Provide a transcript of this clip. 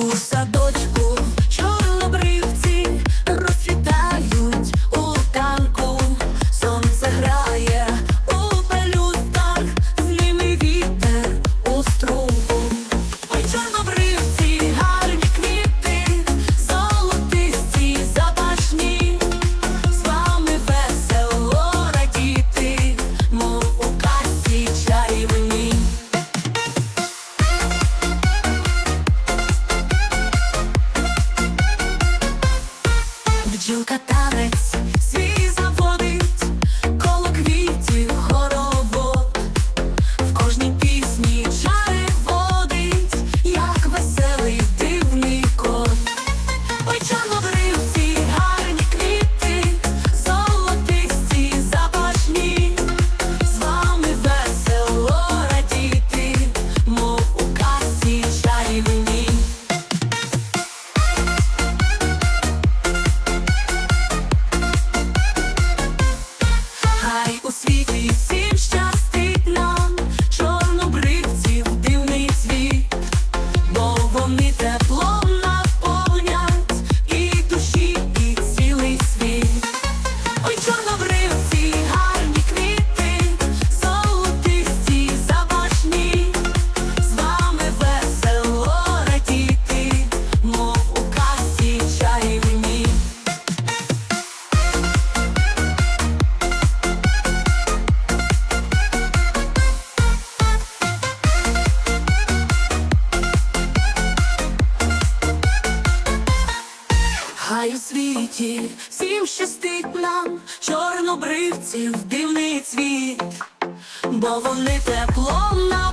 у Білка танець свій світ, всім щастить нам, чорнобривців дивний цвіт, бо вони тепло на